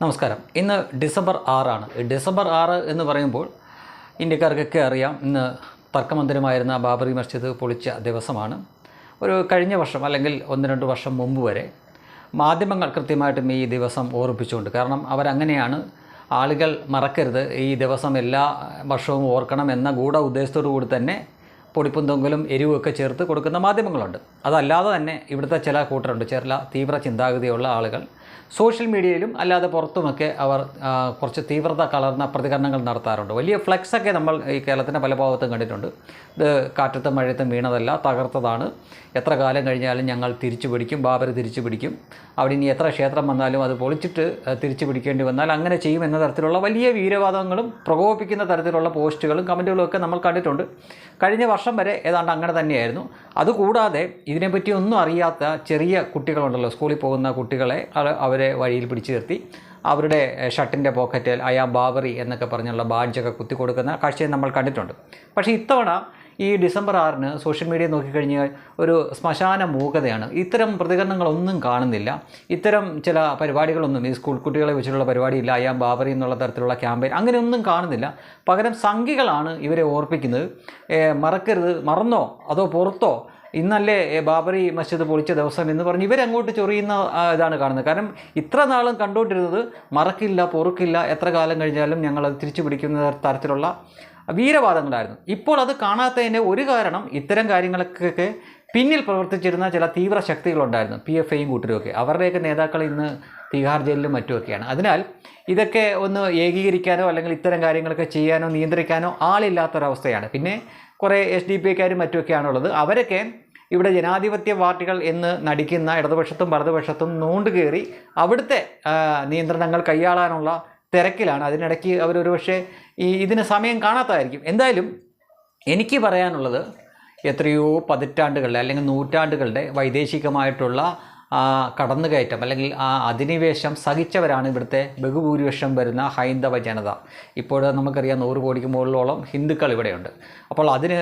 നമസ്കാരം. ഇന്ന് ഡിസംബർ ആറാണ്. ഡിസംബർ ആറ് എന്ന് പറയുമ്പോൾ ഇന്ത്യക്കാർക്കൊക്കെ അറിയാം ഇന്ന് തർക്കമന്ദിരമായിരുന്ന ബാബറി മസ്ജിദ് പൊളിച്ച ദിവസമാണ്. ഒരു കഴിഞ്ഞ വർഷം അല്ലെങ്കിൽ ഒന്ന് രണ്ട് വർഷം മുമ്പ് വരെ മാധ്യമങ്ങൾ കൃത്യമായിട്ടും ഈ ദിവസം ഓർപ്പിച്ചുകൊണ്ട് കാരണം അവരങ്ങനെയാണ്. ആളുകൾ മറക്കരുത് ഈ ദിവസം എല്ലാ വർഷവും ഓർക്കണം എന്ന ഗൂഢ ഉദ്ദേശത്തോടു കൂടി തന്നെ പൊടിപ്പും തൊങ്കലും എരിവുമൊക്കെ ചേർത്ത് കൊടുക്കുന്ന മാധ്യമങ്ങളുണ്ട്. അതല്ലാതെ തന്നെ ഇവിടുത്തെ ചില കൂട്ടരുണ്ട് ചില തീവ്ര ചിന്താഗതിയുള്ള ആളുകൾ. സോഷ്യൽ മീഡിയയിലും അല്ലാതെ പുറത്തുമൊക്കെ അവർ കുറച്ച് തീവ്രത കലർന്ന പ്രതികരണങ്ങൾ നടത്താറുണ്ട്. വലിയ ഫ്ലെക്സൊക്കെ നമ്മൾ ഈ കേരളത്തിന്റെ പല ഭാഗത്തും കണ്ടിട്ടുണ്ട്. ഇത് കാറ്റത്തും മഴയത്തും വീണതല്ല തകർത്തതാണ്. എത്ര കാലം കഴിഞ്ഞാലും ഞങ്ങൾ തിരിച്ചു പിടിക്കും ബാബർ തിരിച്ചു പിടിക്കും. അവിടെ ഇനി എത്ര ക്ഷേത്രം വന്നാലും അത് പൊളിച്ചിട്ട് തിരിച്ചു പിടിക്കേണ്ടി വന്നാൽ അങ്ങനെ ചെയ്യും എന്ന തരത്തിലുള്ള വലിയ വീരവാദങ്ങളും പ്രകോപിപ്പിക്കുന്ന തരത്തിലുള്ള പോസ്റ്റുകളും കമന്റുകളും ഒക്കെ നമ്മൾ കണ്ടിട്ടുണ്ട്. കഴിഞ്ഞ വർഷം വരെ ഏതാണ്ട് അങ്ങനെ തന്നെയായിരുന്നു. അതുകൂടാതെ ഇതിനെപ്പറ്റി ഒന്നും അറിയാത്ത ചെറിയ കുട്ടികളുണ്ടല്ലോ സ്കൂളിൽ പോകുന്ന കുട്ടികളെ അവരെ വഴിയിൽ പിടിച്ചു നിർത്തി. അവരുടെ ഷർട്ടിന്റെ പോക്കറ്റിൽ അയാ ബാബറി എന്നൊക്കെ പറഞ്ഞുള്ള ബാഡ്ജൊക്കെ കുത്തി കൊടുക്കുന്ന കാഴ്ചയും നമ്മൾ കണ്ടിട്ടുണ്ട്. പക്ഷേ ഇത്തവണ ഈ ഡിസംബർ ആറിന് സോഷ്യൽ മീഡിയ നോക്കിക്കഴിഞ്ഞാൽ ഒരു ശ്മശാന മൂകതയാണ്. ഇത്തരം പ്രതികരണങ്ങളൊന്നും കാണുന്നില്ല. ഇത്തരം ചില പരിപാടികളൊന്നും ഈ സ്കൂൾ കുട്ടികളെ വെച്ചിട്ടുള്ള പരിപാടിയില്ല അയാം ബാബറി എന്നുള്ള തരത്തിലുള്ള ക്യാമ്പയിൻ അങ്ങനെയൊന്നും കാണുന്നില്ല. പകരം സംഘികളാണ് ഇവരെ ഓർപ്പിക്കുന്നത്. മറക്കരുത്. മറന്നോ? അതോ പുറത്തോ? ഇന്നല്ലേ ബാബറി മസ്ജിദ് പൊളിച്ച ദിവസം എന്ന് പറഞ്ഞ് ഇവരങ്ങോട്ട് ചൊറിയുന്ന ഇതാണ് കാണുന്നത്. കാരണം ഇത്ര നാളും കണ്ടുകൊണ്ടിരുന്നത് മറക്കില്ല പൊറുക്കില്ല എത്ര കാലം കഴിഞ്ഞാലും ഞങ്ങളത് തിരിച്ചു പിടിക്കുന്ന തരത്തിലുള്ള വീരവാദങ്ങളായിരുന്നു. ഇപ്പോൾ അത് കാണാത്തതിന്റെ ഒരു കാരണം ഇത്തരം കാര്യങ്ങൾക്കൊക്കെ പിന്നിൽ പ്രവർത്തിച്ചിരുന്ന ചില തീവ്ര ശക്തികളുണ്ടായിരുന്നു പി എഫ് ഐയും കൂട്ടരുമൊക്കെ. അവരുടെയൊക്കെ നേതാക്കൾ ഇന്ന് തിഹാർ ജയിലിലും മറ്റുമൊക്കെയാണ്. അതിനാൽ ഇതൊക്കെ ഒന്ന് ഏകീകരിക്കാനോ അല്ലെങ്കിൽ ഇത്തരം കാര്യങ്ങളൊക്കെ ചെയ്യാനോ നിയന്ത്രിക്കാനോ ആളില്ലാത്തൊരവസ്ഥയാണ്. പിന്നെ കുറേ എസ് ഡി പി ഐക്കാരും മറ്റുമൊക്കെയാണുള്ളത്. അവരൊക്കെ ഇവിടെ ജനാധിപത്യ പാർട്ടികൾ എന്ന് നടിക്കുന്ന ഇടതുപക്ഷത്തും വലതുപക്ഷത്തും നൂണ്ട് കയറി അവിടുത്തെ നിയന്ത്രണങ്ങൾ കൈയാളാനുള്ള തിരക്കിലാണ്. അതിനിടയ്ക്ക് അവരൊരു പക്ഷേ ഈ ഇതിന് സമയം കാണാത്തതായിരിക്കും. എന്തായാലും എനിക്ക് പറയാനുള്ളത് എത്രയോ പതിറ്റാണ്ടുകളുടെ അല്ലെങ്കിൽ നൂറ്റാണ്ടുകളുടെ വൈദേശികമായിട്ടുള്ള കടന്നുകയറ്റം അല്ലെങ്കിൽ ആ അധിനിവേശം സഹിച്ചവരാണ് ഇവിടുത്തെ ബഹുഭൂരിപക്ഷം വരുന്ന ഹൈന്ദവ ജനത. ഇപ്പോൾ നമുക്കറിയാം നൂറ് കോടിക്ക് മുകളിലോളം ഹിന്ദുക്കൾ ഇവിടെയുണ്ട്. അപ്പോൾ അതിന്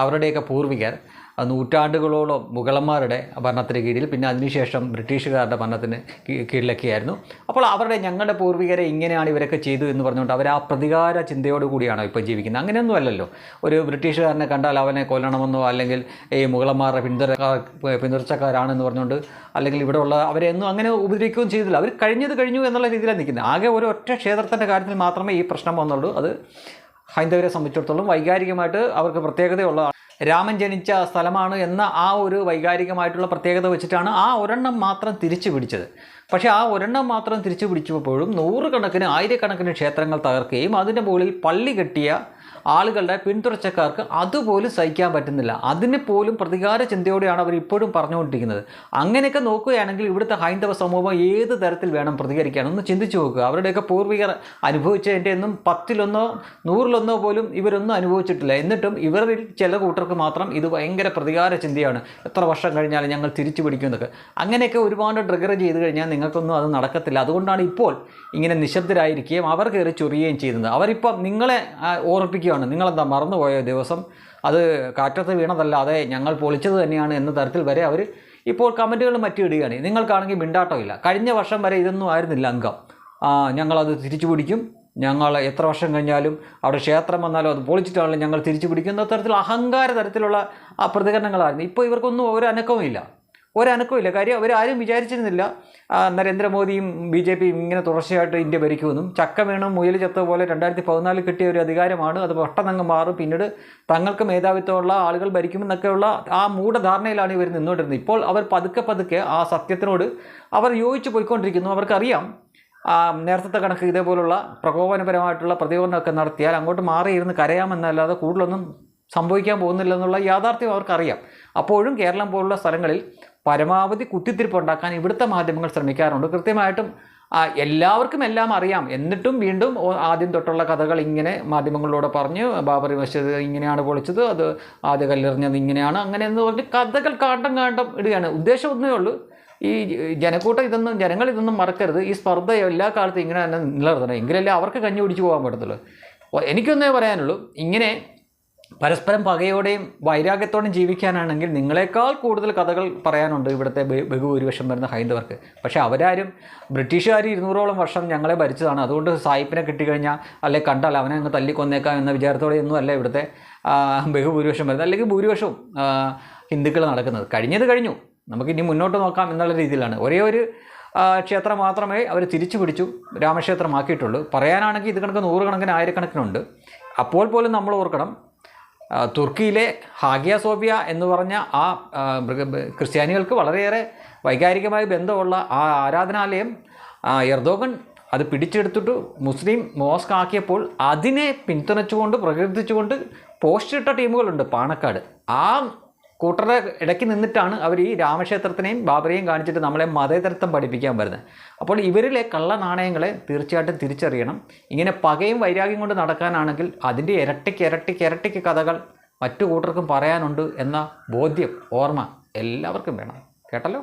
അവരുടെയൊക്കെ പൂർവികർ നൂറ്റാണ്ടുകളോളം മുഗളന്മാരുടെ ഭരണത്തിന് കീഴിൽ പിന്നെ അതിനുശേഷം ബ്രിട്ടീഷുകാരുടെ ഭരണത്തിന് കീഴിലൊക്കെ കീഴിലൊക്കെയായിരുന്നു. അപ്പോൾ അവരുടെ ഞങ്ങളുടെ പൂർവികരെ ഇങ്ങനെയാണ് ഇവരൊക്കെ ചെയ്തു എന്ന് പറഞ്ഞുകൊണ്ട് അവർ ആ പ്രതികാര ചിന്തയോട് കൂടിയാണോ ഇപ്പോൾ ജീവിക്കുന്നത്. അങ്ങനെയൊന്നും അല്ലല്ലോ. ഒരു ബ്രിട്ടീഷുകാരനെ കണ്ടാൽ അവനെ കൊല്ലണമെന്നോ അല്ലെങ്കിൽ ഈ മുഗളന്മാരുടെ പിന്തുണക്കാർ പിന്തുടർച്ചക്കാരാണെന്ന് പറഞ്ഞുകൊണ്ട് അല്ലെങ്കിൽ ഇവിടെ ഉള്ള അവരെ ഒന്നും അങ്ങനെ ഉപദ്രവിക്കുകയും ചെയ്തില്ല. അവർ കഴിഞ്ഞത് കഴിഞ്ഞു എന്നുള്ള രീതിയിലാണ് നിൽക്കുന്നത്. ആകെ ഒരു ഒറ്റ ക്ഷേത്രത്തിന്റെ കാര്യത്തിൽ മാത്രമേ ഈ പ്രശ്നം വന്നുള്ളൂ. അത് ഹൈന്ദവരെ സംബന്ധിച്ചിടത്തോളം വൈകാരികമായിട്ട് അവർക്ക് പ്രത്യേകതയുള്ള രാമൻ ജനിച്ച സ്ഥലമാണ് എന്ന ആ ഒരു വൈകാരികമായിട്ടുള്ള പ്രത്യേകത വെച്ചിട്ടാണ് ആ ഒരെണ്ണം മാത്രം തിരിച്ചു പിടിച്ചത്. പക്ഷേ ആ ഒരെണ്ണം മാത്രം തിരിച്ചു പിടിച്ചപ്പോഴും നൂറുകണക്കിന് ആയിരക്കണക്കിന് ക്ഷേത്രങ്ങൾ തകർക്കുകയും അതിന്റെ മുകളിൽ പള്ളി കെട്ടിയ ആളുകളുടെ പിന്തുടർച്ചക്കാർക്ക് അതുപോലും സഹിക്കാൻ പറ്റുന്നില്ല. അതിന് പോലും പ്രതികാര ചിന്തയോടെയാണ് അവർ ഇപ്പോഴും പറഞ്ഞുകൊണ്ടിരിക്കുന്നത്. അങ്ങനെയൊക്കെ നോക്കുകയാണെങ്കിൽ ഇവിടുത്തെ ഹൈന്ദവ സമൂഹം ഏത് തരത്തിൽ വേണം പ്രതികരിക്കാൻ? ഒന്ന് ചിന്തിച്ചു നോക്കുക. അവരുടെയൊക്കെ പൂർവികർ അനുഭവിച്ചതിന്റെ ഒന്നും പത്തിലൊന്നോ നൂറിലൊന്നോ പോലും ഇവരൊന്നും അനുഭവിച്ചിട്ടില്ല. എന്നിട്ടും ഇവരിൽ ചില കൂട്ടർക്ക് മാത്രം ഇത് ഭയങ്കര പ്രതികാര ചിന്തയാണ്. എത്ര വർഷം കഴിഞ്ഞാലും ഞങ്ങൾ തിരിച്ചു പിടിക്കുന്നതൊക്കെ അങ്ങനെയൊക്കെ ഒരുപാട് ട്രിഗർ ചെയ്ത് കഴിഞ്ഞാൽ നിങ്ങൾക്കൊന്നും അത് നടക്കത്തില്ല. അതുകൊണ്ടാണ് ഇപ്പോൾ ഇങ്ങനെ നിശബ്ദരായിരിക്കുകയും അവർ കയറി ചൊറിയുകയും ചെയ്യുന്നത്. അവരിപ്പം നിങ്ങളെ ഓർപ്പിക്കുകയാണ്. നിങ്ങളെന്താ മറന്നുപോയ ദിവസം? അത് കാറ്റത്ത് വീണതല്ലാതെ ഞങ്ങൾ പൊളിച്ചത് തന്നെയാണ് എന്ന തരത്തിൽ വരെ അവർ ഇപ്പോൾ കമന്റുകൾ മറ്റും ഇടുകയാണ്. നിങ്ങൾക്കാണെങ്കിൽ മിണ്ടാട്ടമില്ല കഴിഞ്ഞ വർഷം വരെ ഇതൊന്നും ആയിരുന്നില്ല അംഗം. ഞങ്ങളത് തിരിച്ചു പിടിക്കും. ഞങ്ങൾ എത്ര വർഷം കഴിഞ്ഞാലും അവിടെ ക്ഷേത്രം വന്നാലും അത് പൊളിച്ചിട്ടാണല്ലോ ഞങ്ങൾ തിരിച്ചു പിടിക്കുന്ന തരത്തിൽ അഹങ്കാര തരത്തിലുള്ള ആ പ്രതികരണങ്ങളായിരുന്നു. ഇപ്പോൾ ഇവർക്കൊന്നും ഒരു അനക്കവും ഇല്ല ഒരനക്കമില്ല കാര്യം അവരാരും വിചാരിച്ചിരുന്നില്ല നരേന്ദ്രമോദിയും ബി ജെ പിയും ഇങ്ങനെ തുടർച്ചയായിട്ട് ഇന്ത്യ ഭരിക്കുമെന്നും. ചക്ക വീണും മുയൽ ചത്ത പോലെ രണ്ടായിരത്തി പതിനാലിൽ കിട്ടിയ ഒരു അധികാരമാണ്. അത് പെട്ടെന്നങ്ങ് മാറും. പിന്നീട് തങ്ങൾക്ക് മേധാവിത്വമുള്ള ആളുകൾ ഭരിക്കുമെന്നൊക്കെയുള്ള ആ മൂഢധാരണയിലാണ് ഇവർ നിന്നുകൊണ്ടിരുന്നത്. ഇപ്പോൾ അവർ പതുക്കെ പതുക്കെ ആ സത്യത്തിനോട് അവർ യോജിച്ച് പോയിക്കൊണ്ടിരിക്കുന്നു. അവർക്കറിയാം നേരത്തെ കണക്ക് ഇതേപോലുള്ള പ്രകോപനപരമായിട്ടുള്ള പ്രതികരണമൊക്കെ നടത്തിയാൽ അങ്ങോട്ട് മാറിയിരുന്ന് കരയാമെന്നല്ലാതെ കൂടുതലൊന്നും സംഭവിക്കാൻ പോകുന്നില്ലെന്നുള്ള യാഥാർത്ഥ്യം അവർക്കറിയാം. അപ്പോഴും കേരളം പോലുള്ള സ്ഥലങ്ങളിൽ പരമാവധി കുത്തിത്തിരിപ്പ് ഉണ്ടാക്കാൻ ഇവിടുത്തെ മാധ്യമങ്ങൾ ശ്രമിക്കാറുണ്ട്. കൃത്യമായിട്ടും എല്ലാവർക്കും എല്ലാം അറിയാം. എന്നിട്ടും വീണ്ടും ആദ്യം തൊട്ടുള്ള കഥകൾ ഇങ്ങനെ മാധ്യമങ്ങളിലൂടെ പറഞ്ഞ് ബാബറി മസ്ജിദ് ഇങ്ങനെയാണ് പൊളിച്ചത് അത് ആദ്യ കല്ലെറിഞ്ഞത് ഇങ്ങനെയാണ് അങ്ങനെ എന്ന് പറഞ്ഞ് കഥകൾ കാണ്ടം കാണ്ടം ഇടുകയാണ്. ഉദ്ദേശം ഒന്നേ ഉള്ളൂ ഈ ജനക്കൂട്ടം ഇതൊന്നും ജനങ്ങൾ ഇതൊന്നും മറക്കരുത്. ഈ സ്പർദ്ധ എല്ലാ കാലത്തും ഇങ്ങനെ തന്നെ നിലനിർത്തണം. എങ്കിലല്ലേ അവർക്ക് കഞ്ഞി പിടിച്ചു പോകാൻ പറ്റത്തുള്ളൂ. എനിക്കൊന്നേ പറയാനുള്ളൂ ഇങ്ങനെ പരസ്പരം പകയോടെയും വൈരാഗ്യത്തോടെയും ജീവിക്കാനാണെങ്കിൽ നിങ്ങളെക്കാൾ കൂടുതൽ കഥകൾ പറയാനുണ്ട് ഇവിടുത്തെ ബഹു- ബഹുഭൂരിപക്ഷം വരുന്ന ഹൈന്ദവർക്ക്. പക്ഷേ അവരാരും ബ്രിട്ടീഷുകാർ ഇരുന്നൂറോളം വർഷം ഞങ്ങളെ ഭരിച്ചതാണ്. അതുകൊണ്ട് സായിപ്പിനെ കിട്ടിക്കഴിഞ്ഞാൽ അല്ലെ കണ്ടാൽ അവനെ അങ്ങ് തല്ലിക്കൊന്നേക്കാം എന്ന വിചാരത്തോടെയൊന്നും അല്ല ഇവിടുത്തെ ബഹുഭൂരിപക്ഷം വരുന്നത്. അല്ലെങ്കിൽ ഭൂരിപക്ഷവും ഹിന്ദുക്കൾ നടക്കുന്നത്. കഴിഞ്ഞത് കഴിഞ്ഞു. നമുക്ക് ഇനി മുന്നോട്ട് നോക്കാം എന്നുള്ള രീതിയിലാണ്. ഒരേ ഒരു ക്ഷേത്രം മാത്രമേ അവർ തിരിച്ചു പിടിച്ചു രാമക്ഷേത്രമാക്കിയിട്ടുള്ളൂ. പറയാനാണെങ്കിൽ ഇത് കണക്ക് നൂറുകണക്കിന് ആയിരക്കണക്കിനുണ്ട്. അപ്പോൾ പോലും നമ്മൾ ഓർക്കണം തുർക്കിയിലെ ഹാഗിയ സോഫിയ എന്ന് പറഞ്ഞ ആ ക്രിസ്ത്യാനികൾക്ക് വളരെയേറെ വൈകാരികമായ ബന്ധമുള്ള ആ ആരാധനാലയം എർദോഗൻ അത് പിടിച്ചെടുത്തിട്ട് മുസ്ലിം മോസ്ക് ആക്കിയപ്പോൾ അതിനെ പിന്തുണച്ചുകൊണ്ട് പ്രകീർത്തിച്ചുകൊണ്ട് പോസ്റ്റ് ഇട്ട ടീമുകളുണ്ട് പാണക്കാട്. ആ കൂട്ടരുടെ ഇടയ്ക്ക് നിന്നിട്ടാണ് അവർ ഈ രാമക്ഷേത്രത്തിനെയും ബാബറിയെയും കാണിച്ചിട്ട് നമ്മളെ മതേതരത്വം പഠിപ്പിക്കാൻ വരുന്നത്. അപ്പോൾ ഇവരിലെ കള്ള നാണയങ്ങളെ തീർച്ചയായിട്ടും തിരിച്ചറിയണം. ഇങ്ങനെ പകയും വൈരാഗ്യം കൊണ്ട് നടക്കാനാണെങ്കിൽ അതിന്റെ ഇരട്ടിക്ക് ഇരട്ടിക്ക് ഇരട്ടിക്ക് കഥകൾ മറ്റു കൂട്ടർക്കും പറയാനുണ്ട് എന്ന ബോധ്യം ഓർമ്മ എല്ലാവർക്കും വേണം. കേട്ടല്ലോ?